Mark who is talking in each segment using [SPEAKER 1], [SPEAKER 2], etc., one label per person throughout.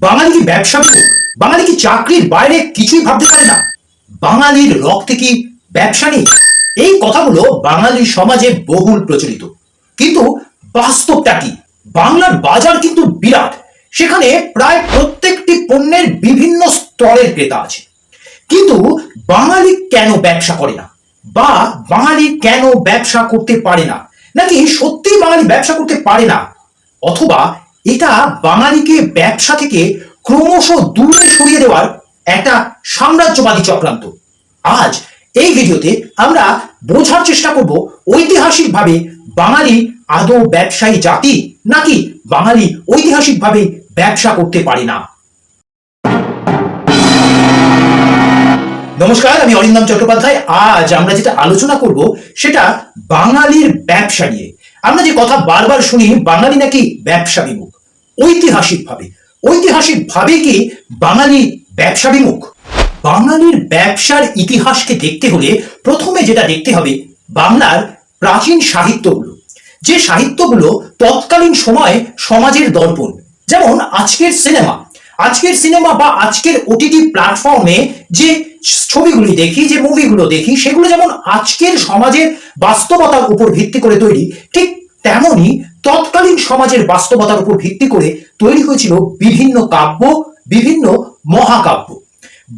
[SPEAKER 1] বাঙালি কি ব্যবসা করুক? বাঙালি কি চাকরির বাইরে কিছুই ভাবতে পারে না? বাঙালির রক্তে কি ব্যবসা নেই? এই কথাগুলো বাঙালি সমাজে বহুল প্রচলিত। কিন্তু বাস্তবটা কি? বাংলার বাজার কিন্তু বিরাট। সেখানে প্রায় প্রত্যেকটি পণ্যের বিভিন্ন স্তরের ক্রেতা আছে। কিন্তু বাঙালি কেন ব্যবসা করে না? বা বাঙালি কেন ব্যবসা করতে পারে না? নাকি সত্যি বাঙালি ব্যবসা করতে পারে না? অথবা এটা বাঙালিকে ব্যবসা থেকে ক্রমশ দূরে সরিয়ে দেওয়ার একটা সাম্রাজ্যবাদী চক্রান্ত। আজ এই ভিডিওতে আমরা বোঝার চেষ্টা করব ঐতিহাসিকভাবে বাঙালি আদৌ ব্যবসায়ী জাতি নাকি বাঙালি ঐতিহাসিকভাবে ব্যবসা করতে পারে না। নমস্কার, আমি অরিন্দম চট্টোপাধ্যায়। আজ আমরা যেটা আলোচনা করব সেটা বাঙালির ব্যবসা নিয়ে। আমরা যে কথা বারবার শুনি, বাঙালি নাকি ব্যবসা বিমুখ? ঐতিহাসিকভাবে। ঐতিহাসিকভাবে কি বাঙালি ব্যবসা বিমুখ? বাঙালির ব্যবসার ইতিহাসকে দেখতে হলে প্রথমে যেটা দেখতে হবে, বাংলার প্রাচীন সাহিত্যগুলো। যে সাহিত্যগুলো তৎকালীন সময়ে সমাজের দর্পণ। যেমন আজকের সিনেমা। আজকের সিনেমা বা আজকের ওটিটি প্ল্যাটফর্মে যে ছবিগুলি দেখি, যে মুভিগুলো দেখি, সেগুলো যেমন আজকের সমাজের বাস্তবতার উপর ভিত্তি করে তৈরি, ঠিক তেমনই তৎকালীন সমাজের বাস্তবতার উপর ভিত্তি করে তৈরি হয়েছিল বিভিন্ন কাব্য, বিভিন্ন মহাকাব্য।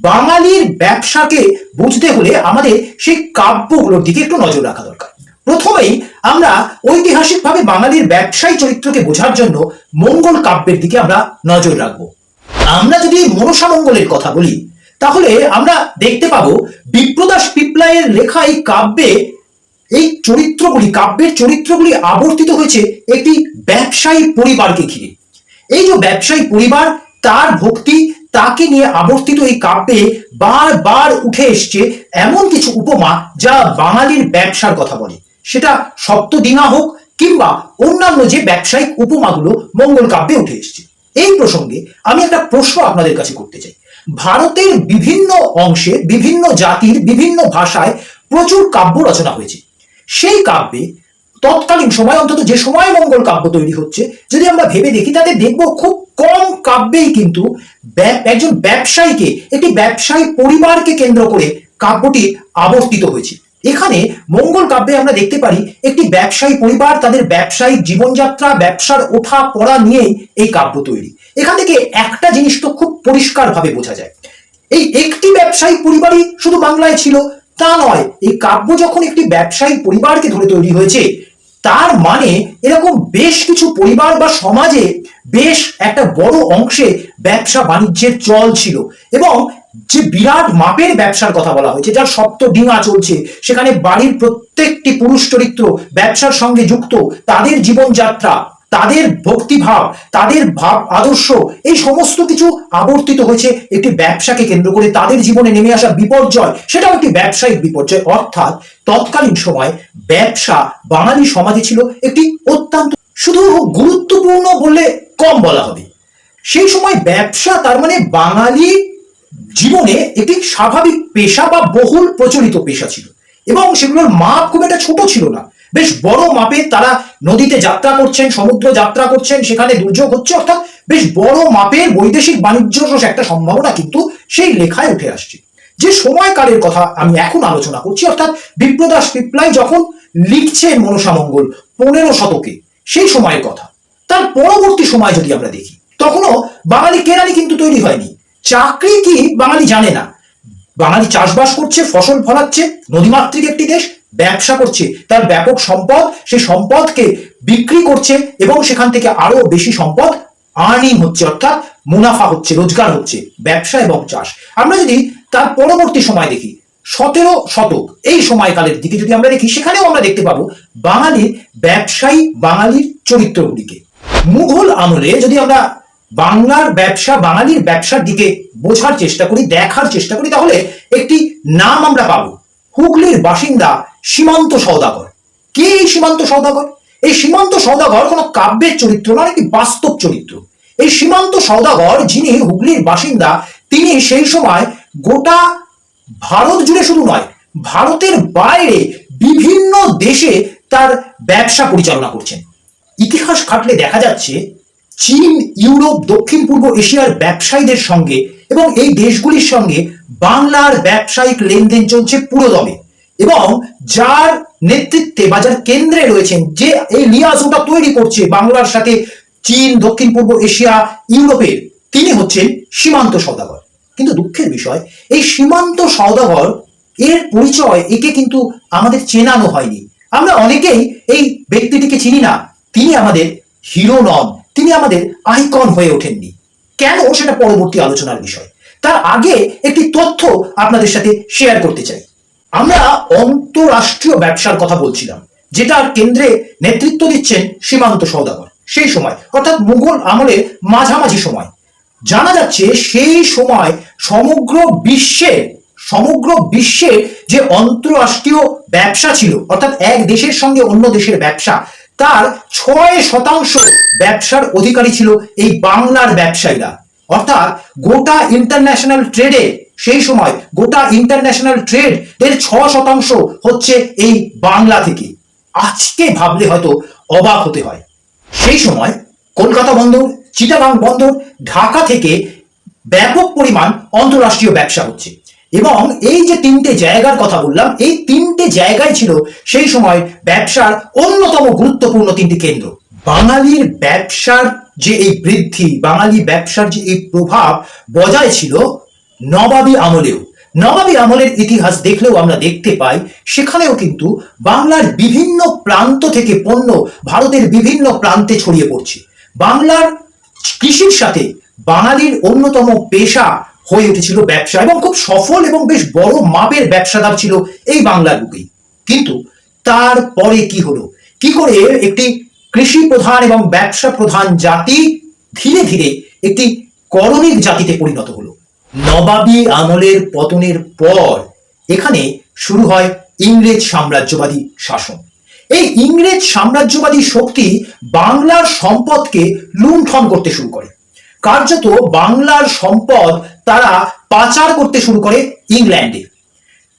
[SPEAKER 1] বাঙালির ব্যবসাকে বুঝতে হলে আমাদের সেই কাব্যগুলোর দিকে একটু নজর রাখা দরকার। প্রথমেই আমরা ঐতিহাসিকভাবে বাঙালির ব্যবসায়ী চরিত্রকে বোঝার জন্য মঙ্গল কাব্যের দিকে আমরা নজর রাখব। আমরা যদি মনসা মঙ্গলের কথা বলি, তাহলে আমরা দেখতে পাবো বিপ্রদাস পিপলাইয়ের লেখা এই কাব্যে এই চরিত্রগুলি, কাব্যের চরিত্রগুলি আবর্তিত হয়েছে একটি ব্যবসায়ী পরিবারকে ঘিরে। এই যে ব্যবসায়ী পরিবার, তার ভক্তি তাকে নিয়ে আবর্তিত এই কাব্যে বারবার উঠে এসছে এমন কিছু উপমা যা বাঙালির ব্যবসার কথা বলে। সেটা সপ্তডিঙা হোক কিংবা অন্যান্য যে ব্যবসায়িক উপমাগুলো মঙ্গল কাব্যে উঠে এসছে। এই প্রসঙ্গে আমি একটা প্রশ্ন আপনাদের কাছে করতে চাই। ভারতের বিভিন্ন অংশে, বিভিন্ন জাতির বিভিন্ন ভাষায় প্রচুর কাব্য রচনা হয়েছে। সেই কাব্যে তৎকালীন সময়, অন্তত যে সময় মঙ্গল কাব্য তৈরি হচ্ছে, যদি আমরা ভেবে দেখি, তাতে দেখব খুব কম কাব্যেই কিন্তু একজন ব্যবসায়ীকে, একটি ব্যবসায়ী পরিবারকে কেন্দ্র করে কাব্যটি আবর্তিত হয়েছে। এখানে মঙ্গল কাব্যে আমরা দেখতে পারি, একটি ব্যবসায়ী পরিবার তাদের ব্যবসায়িক জীবনযাত্রা, ব্যবসার ওঠা পড়া নিয়েই এই কাব্য তৈরি। এখান থেকে একটা জিনিস তো খুব পরিষ্কারভাবে বোঝা যায়। এই একটি ব্যবসায়ী পরিবারই শুধু বাংলায় ছিল তা নয়, এই কাব্য যখন একটি ব্যবসায়ী পরিবারকে ধরে তৈরি হয়েছে, তার মানে এরকম বেশ কিছু পরিবার বা সমাজে বেশ একটা বড় অংশে ব্যবসা বাণিজ্যের চল ছিল এবং যে বিরাট মাপের ব্যবসার কথা বলা হয়েছে, যার সপ্ত ডিঙা চলছে, সেখানে বাড়ির প্রত্যেকটি পুরুষ চরিত্র ব্যবসার সঙ্গে যুক্ত, তাদের জীবনযাত্রা তাদের ভক্তিভাব, তাদের ভাব, আদর্শ, এই সমস্ত কিছু আবর্তিত হয়েছে একটি ব্যবসাকে কেন্দ্র করে তাদের জীবনে নেমে আসা বিপর্যয়, সেটাও একটি ব্যবসায়িক বিপর্যয়। অর্থাৎ তৎকালীন সময় ব্যবসা, বাঙালি সমাজে ছিল একটি অত্যন্ত শুধু গুরুত্বপূর্ণ বলে কম বলা হবে। সেই সময় ব্যবসা তার মানে বাঙালি জীবনে একটি স্বাভাবিক পেশা বা বহুল প্রচলিত পেশা ছিল। এবং সেগুলোর মাপ খুব একটা ছোট ছিল না। বেশ বড় মাপে তারা নদীতে যাত্রা করছেন, সমুদ্র যাত্রা করছেন, সেখানে দুর্যোগ হচ্ছে, অর্থাৎ বেশ বড় মাপের বৈদেশিক বাণিজ্য একটা সম্ভাবনা কিন্তু সেই লেখায় উঠে আসছে। যে সময়কালের কথা আমি এখন আলোচনা করছি, অর্থাৎ বিপ্রদাস পিপলাই যখন লিখছেন মনসামঙ্গল পনেরো শতকে, সেই সময়ের কথা। তার পরবর্তী সময় যদি আমরা দেখি, তখনও বাঙালি কেরানি কিন্তু তৈরি হয়নি। চাকরি কি বাঙালি জানে না। বাঙালি চাষবাস করছে, ফসল ফলাচ্ছে, নদীমাতৃক একটি দেশ ব্যবসা করছে, তার ব্যাপক সম্পদ সেই সম্পদকে বিক্রি করছে এবং সেখান থেকে আরও বেশি সম্পদ আর্নিং হচ্ছে, অর্থাৎ মুনাফা হচ্ছে, রোজগার হচ্ছে, ব্যবসা এবং চাষ। আমরা যদি তার পরবর্তী সময় দেখি, সতেরো শতক, এই সময়কালের দিকে যদি আমরা দেখি, সেখানেও আমরা দেখতে পাবো বাঙালির ব্যবসায়ী বাঙালির চরিত্রগুলিকে। মুঘল আমলে যদি আমরা বাংলার ব্যবসা, বাঙালির ব্যবসার দিকে বোঝার চেষ্টা করি, দেখার চেষ্টা করি, তাহলে একটি নাম আমরা পাবো হুগলির বাসিন্দা সীমান্ত সৌদাগর কে এই সীমান্ত সৌদাগর এই সীমান্ত সৌদাগর কোনো কাব্যের চরিত্র নয় একটি বাস্তব চরিত্র? এই সীমান্ত সৌদাগর যিনি হুগলির বাসিন্দা, তিনি সেই সময় গোটা ভারত জুড়ে শুধু নয়, ভারতের বাইরে বিভিন্ন দেশে তার ব্যবসা পরিচালনা করছেন। ইতিহাস ঘাটলে দেখা যাচ্ছে, চীন, ইউরোপ দক্ষিণ পূর্ব এশিয়ার ব্যবসায়ীদের সঙ্গে এবং এই দেশগুলির সঙ্গে বাংলার ব্যবসায়িক লেনদেন চলছে পুরোদমে এবং যার নেতৃত্বে বা যার কেন্দ্রে রয়েছেন, যে এই লিয়াজোটা তৈরি করছে বাংলার সাথে চীন, দক্ষিণ, পূর্ব এশিয়া ইউরোপের তিনি হচ্ছেন সীমান্ত সওদাগর। কিন্তু দুঃখের বিষয়, এই সীমান্ত সওদাগর, এর পরিচয় একে কিন্তু আমাদের চেনানো হয়নি। আমরা অনেকেই এই ব্যক্তিটিকে চিনি না। তিনি আমাদের হিরো নন, তিনি আমাদের আইকন হয়ে ওঠেননি। কেন সেটা পরবর্তী আলোচনার বিষয়? তার আগে একটি তথ্য আপনাদের সাথে শেয়ার করতে চাই। আমরা অন্তরাষ্ট্রীয় ব্যবসার কথা বলছিলাম, যেটার কেন্দ্রে নেতৃত্ব দিচ্ছেন সীমান্ত সওদাগর। সেই সময়, অর্থাৎ মুঘল আমলের মাঝামাঝি সময়। জানা যাচ্ছে সেই সময় সমগ্র বিশ্বের সমগ্র বিশ্বের যে অন্তরাষ্ট্রীয় ব্যবসা ছিল, অর্থাৎ এক দেশের সঙ্গে অন্য দেশের ব্যবসা তার ছয় শতাংশ ব্যবসার অধিকারী ছিল এই বাংলার ব্যবসায়ীরা। অর্থাৎ গোটা ইন্টারন্যাশনাল ট্রেডে সেই সময় গোটা ইন্টারন্যাশনাল ট্রেড এর ছ শতাংশ হচ্ছে এই বাংলা থেকে। আজকে ভাবলে হয়তো অবাক হতে হয়। সেই সময় কলকাতা বন্দর, চিটাগাং বন্দর, ঢাকা থেকে ব্যাপক পরিমাণ অন্তরাষ্ট্রীয় ব্যবসা হচ্ছে। এবং এই যে তিনটে জায়গার কথা বললাম, এই তিনটে জায়গায় ছিল সেই সময় ব্যবসার অন্যতম গুরুত্বপূর্ণ তিনটি কেন্দ্র। বাঙালির ব্যবসার যে এই বৃদ্ধি, বাঙালি ব্যবসার যে এই প্রভাব বজায় ছিল নবাবী আমলেও। নবাবী আমলের ইতিহাস দেখলেও আমরা দেখতে পাই, সেখানেও কিন্তু বাংলার বিভিন্ন প্রান্ত থেকে পণ্য ভারতের বিভিন্ন প্রান্তে ছড়িয়ে পড়ছে। বাংলার কৃষির সাথে বাঙালির অন্যতম পেশা হয়ে উঠেছিল ব্যবসা এবং খুব সফল এবং বেশ বড় মাপের ব্যবসাদার ছিল এই বাংলার বুকেই কিন্তু তারপরে কি হলো? কি করে একটি কৃষি প্রধান এবং ব্যবসা প্রধান জাতি ধীরে ধীরে একটি করণিক জাতিতে পরিণত হলো? নবাবী আমলের পতনের পর এখানে শুরু হয় ইংরেজ সাম্রাজ্যবাদী শাসন। এই ইংরেজ সাম্রাজ্যবাদী শক্তি বাংলার সম্পদকে লুণ্ঠন করতে শুরু করে। কার্যত বাংলার সম্পদ তারা পাচার করতে শুরু করে ইংল্যান্ডে।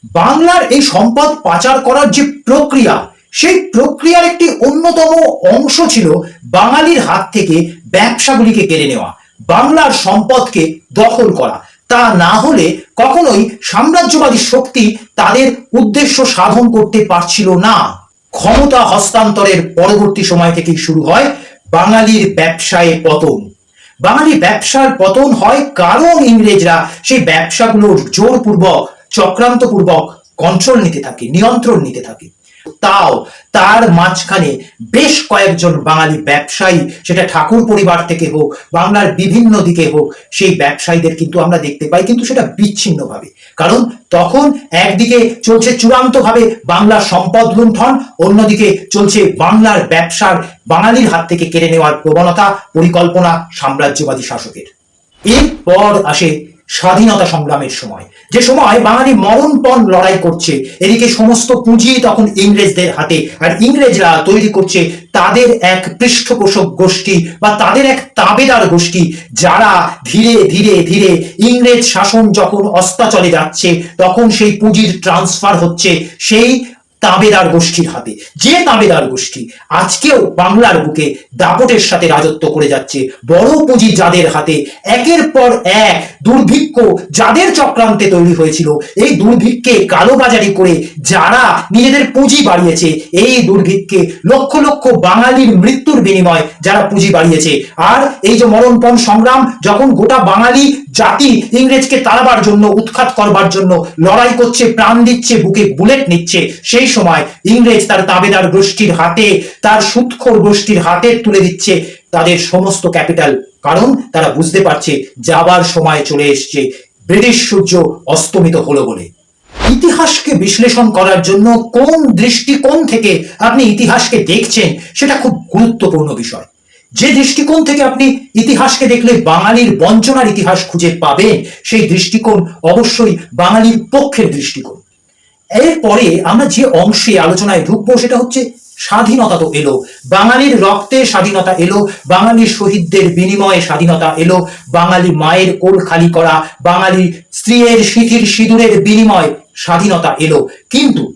[SPEAKER 1] বাংলার এই সম্পদ পাচার করার যে প্রক্রিয়া, সেই প্রক্রিয়ার একটি অন্যতম অংশ ছিল বাঙালির হাত থেকে ব্যবসাগুলিকে কেড়ে নেওয়া, বাংলার সম্পদকে দখল করা। তা না হলে কখনোই সাম্রাজ্যবাদী শক্তি তাদের উদ্দেশ্য সাধন করতে পারছিল না। ক্ষমতা হস্তান্তরের পরবর্তী সময় থেকেই শুরু হয় বাঙালির ব্যবসায় পতন। বাঙালি ব্যবসার পতন হয় কারণ ইংরেজরা সেই ব্যবসাগুলোর জোরপূর্বক, চক্রান্তপূর্বক কন্ট্রোল নিতে থাকে, নিয়ন্ত্রণ নিতে থাকে। তাও তার মাঝখানে বেশ কয়েকজন বাঙালি ব্যবসায়ী, সেটা ঠাকুর পরিবার থেকে হোক, বাংলার বিভিন্ন দিকে হোক, সেই ব্যবসায়ীদের কিন্তু আমরা দেখতে পাই, কিন্তু সেটা বিচ্ছিন্নভাবে। কারণ তখন একদিকে চলছে চূড়ান্তভাবে বাংলার সম্পদ লুণ্ঠন, অন্যদিকে চলছে বাংলার ব্যবসার বাঙালির হাত থেকে কেড়ে নেওয়ার প্রবণতা, পরিকল্পনা সাম্রাজ্যবাদী শাসকের। এরপর আসে স্বাধীনতা সংগ্রামের সময়। যে সময় বাঙালি মরণপণ লড়াই করছে, এদিকে সমস্ত পুঁজি তখন ইংরেজদের হাতে, আর ইংরেজরা তৈরি করছে তাদের এক পৃষ্ঠপোষক গোষ্ঠী বা তাদের এক তাবেদার গোষ্ঠী, যারা ধীরে ধীরে ধীরে ইংরেজ শাসন যখন অস্তাচলে যাচ্ছে, তখন সেই পুঁজির ট্রান্সফার হচ্ছে সেই তাবেদার গোষ্ঠীর হাতে। যে তাবেদার গোষ্ঠী আজকেও বাংলার বুকে দাপটের সাথে রাজত্ব করে যাচ্ছে, বড় পুঁজি যাদের হাতে, একের পর এক দুর্ভিক্ষ যাদের চক্রান্তে তৈরি হয়েছিল, এই দুর্ভিক্ষে কালোবাজারি করে যারা নিজেদের পুঁজি বাড়িয়েছে, এই দুর্ভিক্ষে লক্ষ লক্ষ বাঙালির মৃত্যুর বিনিময় যারা পুঁজি বাড়িয়েছে। আর এই যে মরণপণ সংগ্রাম, যখন গোটা বাঙালি জাতি ইংরেজকে তাড়াবার জন্য, উৎখাত করবার জন্য লড়াই করছে, প্রাণ দিচ্ছে, বুকে বুলেট নিচ্ছে, সেই সময় ইংরেজ তার তাবেদার গোষ্ঠীর হাতে, তার সুৎখোর গোষ্ঠীর হাতে তুলে দিচ্ছে তাদের সমস্ত ক্যাপিটাল। কারণ তারা বুঝতে পারছে যাবার সময় চলে এসছে। ব্রিটিশ সূর্য অস্তমিত হলো বলে। ইতিহাসকে বিশ্লেষণ করার জন্য কোন দৃষ্টিকোণ থেকে আপনি ইতিহাসকে দেখছেন সেটা খুব গুরুত্বপূর্ণ বিষয়। যে দৃষ্টিকোণ থেকে আপনি ইতিহাসকে দেখলে বাঙালির বঞ্চনার ইতিহাস খুঁজে পাবেন, সেই দৃষ্টিকোণ অবশ্যই বাঙালির পক্ষের দৃষ্টিকোণ। এরপরে আমরা যে অংশে আলোচনায় ঢুকবো সেটা হচ্ছে স্বাধীনতা তো এলো, বাঙালির রক্তে স্বাধীনতা এলো, বাঙালির শহীদদের বিনিময়ে স্বাধীনতা এলো, বাঙালি মায়ের কোল খালি করা, বাঙালি স্ত্রীর সিথির সিঁদুরের বিনিময়ে স্বাধীনতা এলো। কিন্তু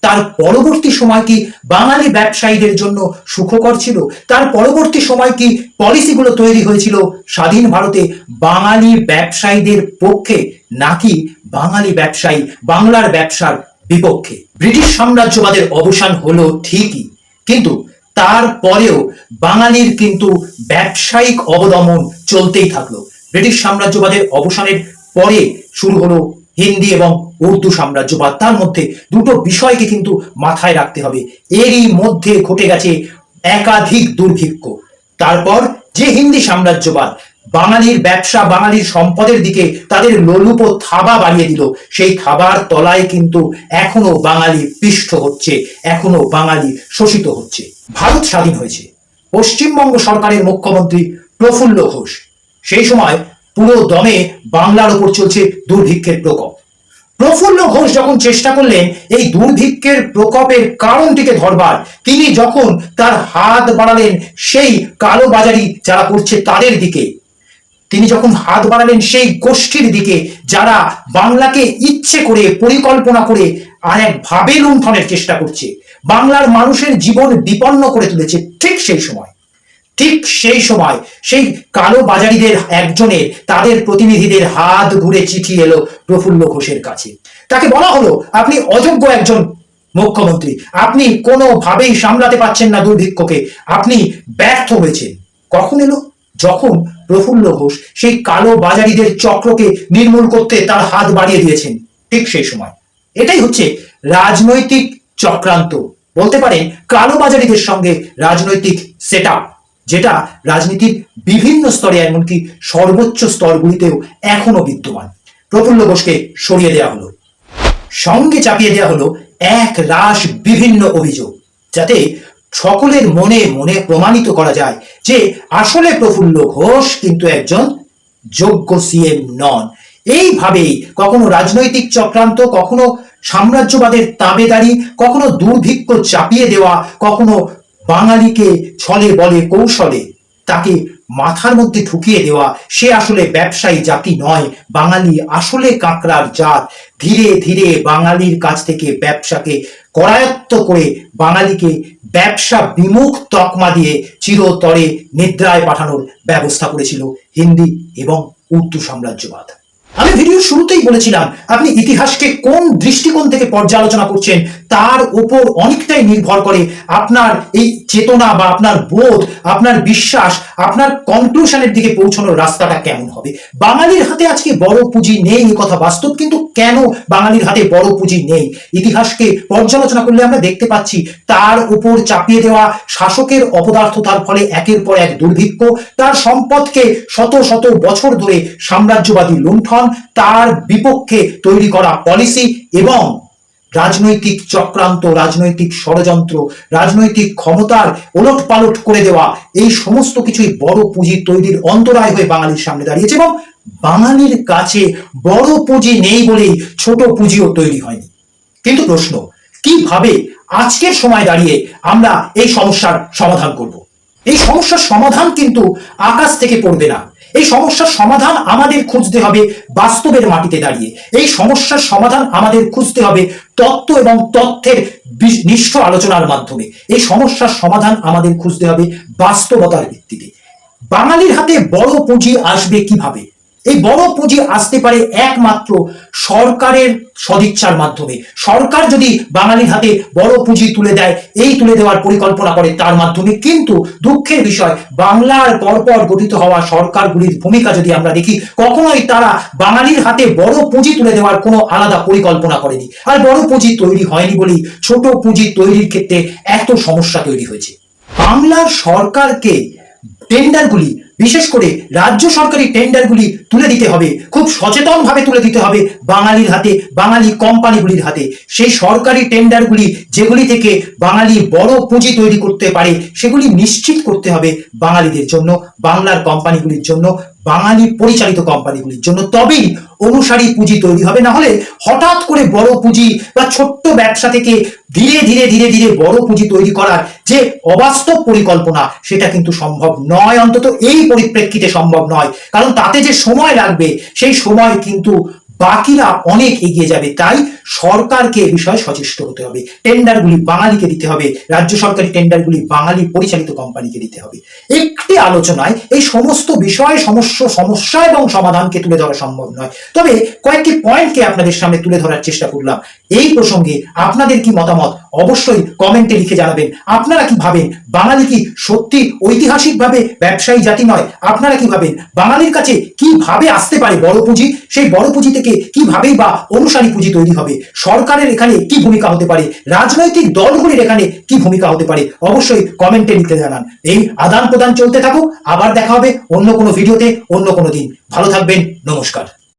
[SPEAKER 1] তার পরবর্তী সময় কি বাঙালি ব্যবসায়ীদের জন্য সুখকর ছিল? তার পরবর্তী সময় কি পলিসিগুলো তৈরি হয়েছিল স্বাধীন ভারতে বাঙালি ব্যবসায়ীদের পক্ষে নাকি বাঙালি ব্যবসায়ী, বাংলার ব্যবসার বিপক্ষে। ব্রিটিশ সাম্রাজ্যবাদের অবসান হলো ঠিকই, কিন্তু তারপরেও বাঙালির কিন্তু ব্যবসায়িক অবদমন চলতেই থাকল। ব্রিটিশ সাম্রাজ্যবাদের অবসানের পরে শুরু হলো হিন্দি এবং উর্দু সাম্রাজ্যবাদ। তার মধ্যে দুটো বিষয়কে কিন্তু মাথায় রাখতে হবে। এরই মধ্যে ঘটে গেছে একাধিক দুর্ভিক্ষ। তারপর যে হিন্দি সাম্রাজ্যবাদ বাঙালির ব্যবসা, বাঙালির সম্পদের দিকে তাদের লোলুপ থাবা বাড়িয়ে দিল। সেই থাবার তলায় কিন্তু এখনও বাঙালি পিষ্ট হচ্ছে, এখনও বাঙালি শোষিত হচ্ছে। ভারত স্বাধীন হয়েছে। পশ্চিমবঙ্গ সরকারের মুখ্যমন্ত্রী প্রফুল্ল ঘোষ। সেই সময় পুরো দমে বাংলার ওপর চলছে দুর্ভিক্ষের প্রকোপ। প্রফুল্ল ঘোষ যখন চেষ্টা করলেন এই দুর্ভিক্ষের প্রকোপের কারণটিকে ধরবার, তিনি যখন তার হাত বাড়ালেন সেই কালো বাজারি যারা করছে তাদের দিকে তিনি যখন হাত বাড়ালেন সেই গোষ্ঠীর দিকে, যারা বাংলাকে ইচ্ছে করে, পরিকল্পনা করে, আর এক ভাবে লুণ্ঠনের চেষ্টা করছে, বাংলার মানুষের জীবন বিপন্ন করে তুলেছে ঠিক সেই সময়। ঠিক সেই সময় সেই কালো বাজারিদের একজনের, তাদের প্রতিনিধিদের হাত ঘুরে চিঠি এলো প্রফুল্ল ঘোষের কাছে। তাকে বলা হলো, আপনি অযোগ্য একজন মুখ্যমন্ত্রী। আপনি কোনোভাবেই সামলাতে পারছেন না দুর্ভিক্ষকে। আপনি ব্যর্থ হয়েছেন। কখন এলো? যখন প্রফুল্ল ঘোষ সেই কালো বাজারিদের চক্রকে নির্মূল করতে তার হাত বাড়িয়ে দিয়েছেন, ঠিক সেই সময়। এটাই হচ্ছে রাজনৈতিক চক্রান্ত। বলতে পারেন কালোবাজারিদের সঙ্গে রাজনৈতিক সেট যেটা রাজনীতির বিভিন্ন স্তরে এমনকি সর্বোচ্চ স্তরগুলিতেও এখনও বিদ্যমান। প্রফুল্ল ঘোষকে সরিয়ে দেওয়া হলো। সঙ্গে চাপিয়ে দেওয়া হলো এক রাশ বিভিন্ন অভিযোগ, যাতে সকলের মনে মনে প্রমাণিত করা যায় যে আসলে প্রফুল্ল ঘোষ কিন্তু একজন যোগ্য সিএম নন। এইভাবেই কখনো রাজনৈতিক চক্রান্ত, কখনো সাম্রাজ্যবাদের তাবেদারি, কখনো দুর্ভিক্ষ চাপিয়ে দেওয়া, কখনো বাঙালিকে ছলে বলে কৌশলে তাকে মাথার মধ্যে ঢুকিয়ে দেওয়া। সে আসলে ব্যবসায়ী জাতি নয়, বাঙালি আসলে কাঁকড়ার জাত। ধীরে ধীরে বাঙালির কাছ থেকে ব্যবসাকে করায়ত্ত করে বাঙালিকে ব্যবসা বিমুখ তকমা দিয়ে চিরতরে নিদ্রায় পাঠানোর ব্যবস্থা করেছিল হিন্দি এবং উর্দু সাম্রাজ্যবাদ। আমি ভিডিও শুরুতেই বলেছিলাম, আপনি ইতিহাসকে কোন দৃষ্টিকোণ থেকে পর্যালোচনা করছেন, তার উপর অনেকটাই নির্ভর করে আপনার এই চেতনা বা আপনার বোধ, আপনার বিশ্বাস, আপনার কনক্লুশনের দিকে পৌঁছানোর রাস্তাটা কেমন হবে? বাঙালির হাতে আজকে বড় পুঁজি নেই এ কথা বাস্তব, কিন্তু কেন বাঙালির হাতে বড় পুঁজি নেই? ইতিহাসকে পর্যালোচনা করলে আমরা দেখতে পাচ্ছি, তার উপর চাপিয়ে দেওয়া শাসকের অপদার্থতার ফলে একের পর এক দুর্ভিক্ষ, তার সম্পদকে শত শত বছর ধরে সাম্রাজ্যবাদী লুণ্ঠন তার বিপক্ষে তৈরি করা পলিসি এবং রাজনৈতিক চক্রান্ত, রাজনৈতিক ষড়যন্ত্র, রাজনৈতিক ক্ষমতার ওলট পালট করে দেওয়া, এই সমস্ত কিছুই বড় পুঁজি তৈরির অন্তরায় হয়ে বাঙালির সামনে দাঁড়িয়েছে এবং বাঙালির কাছে বড় পুঁজি নেই বলেই ছোট পুঁজিও তৈরি হয়নি। কিন্তু প্রশ্ন, কীভাবে আজকের সময় দাঁড়িয়ে আমরা এই সমস্যার সমাধান করব? এই সমস্যার সমাধান কিন্তু আকাশ থেকে পড়বে না। এই সমস্যার সমাধান আমাদের খুঁজতে হবে বাস্তবের মাটিতে দাঁড়িয়ে। এই সমস্যার সমাধান আমাদের খুঁজতে হবে তত্ত্ব এবং তথ্যের নিষ্ঠ আলোচনার মাধ্যমে। এই সমস্যার সমাধান আমাদের খুঁজতে হবে বাস্তবতার ভিত্তিতে। বাঙালির হাতে বড় পুঁজি আসবে কীভাবে? এই বড় পুঁজি আসতে পারে একমাত্র সরকারের সদিচ্ছার মাধ্যমে। সরকার যদি বাঙালির হাতে বড় পুঁজি তুলে দেয়, এই তুলে দেওয়ার পরিকল্পনা করে তার মাধ্যমে। কিন্তু দুঃখের বিষয়, বাংলার পরপর গঠিত হওয়া সরকারগুলির ভূমিকা যদি আমরা দেখি, কখনোই তারা বাঙালির হাতে বড় পুঁজি তুলে দেওয়ার কোনো আলাদা পরিকল্পনা করেনি। আর বড় পুঁজি তৈরি হয়নি বলেই ছোট পুঁজি তৈরির ক্ষেত্রে এত সমস্যা তৈরি হয়েছে। বাংলার সরকারকে টেন্ডারগুলি বিশেষ করে রাজ্য সরকারি টেন্ডারগুলি তুলে দিতে হবে, খুব সচেতনভাবে তুলে দিতে হবে বাঙালির হাতে, বাঙালি কোম্পানিগুলির হাতে। সেই সরকারি টেন্ডারগুলি যেগুলি থেকে বাঙালি বড় পুঁজি তৈরি করতে পারে, সেগুলি নিশ্চিত করতে হবে বাঙালিদের জন্য, বাংলার কোম্পানিগুলির জন্য। বাঙালি পরিচালিত কোম্পানিগুলির জন্য তবেই অনুসারী পুঁজি তৈরি হবে। না হলে হঠাৎ করে বড় পুঁজি বা ছোট্ট ব্যবসা থেকে ধীরে ধীরে ধীরে ধীরে বড় পুঁজি তৈরি করার যে অবাস্তব পরিকল্পনা, সেটা কিন্তু সম্ভব নয়। অন্তত এই পরিপ্রেক্ষিতে সম্ভব নয়। কারণ তাতে যে সময় লাগবে, সেই সময় কিন্তু বাকিরা অনেক এগিয়ে যাবে। তাই সরকারকে বিষয়ে সচেষ্ট হতে হবে। টেন্ডারগুলি বাঙালিকে দিতে হবে। রাজ্য সরকারি টেন্ডারগুলি বাঙালি পরিচালিত কোম্পানিকে দিতে হবে। একটি আলোচনায় এই সমস্ত বিষয় সমস্যা সমস্যা এবং সমাধানকে তুলে ধরা সম্ভব নয়। তবে কয়েকটি পয়েন্টকে আপনাদের সামনে তুলে ধরার চেষ্টা করলাম। এই প্রসঙ্গে আপনাদের কি মতামত? অবশ্যই কমেন্টে লিখে জানাবেন। আপনারা কি ভাবেন? বাঙালি কি সত্যি ঐতিহাসিকভাবে ব্যবসায়ী জাতি নয়? আপনারা কি ভাবেন? বাঙালির কাছে কীভাবে আসতে পারে বড় পুঁজি? সেই বড় পুঁজি থেকে কিভাবেই বা অনুসারী পুঁজি তৈরি হবে? সরকারের এখানে কি ভূমিকা হতে পারে? রাজনৈতিক দলগুলির এখানে কি ভূমিকা হতে পারে? অবশ্যই কমেন্টে লিখতে জানান। এই আদান প্রদান চলতে থাকুক। আবার দেখা হবে অন্য কোনো ভিডিওতে অন্য কোনো দিন। ভালো থাকবেন। নমস্কার।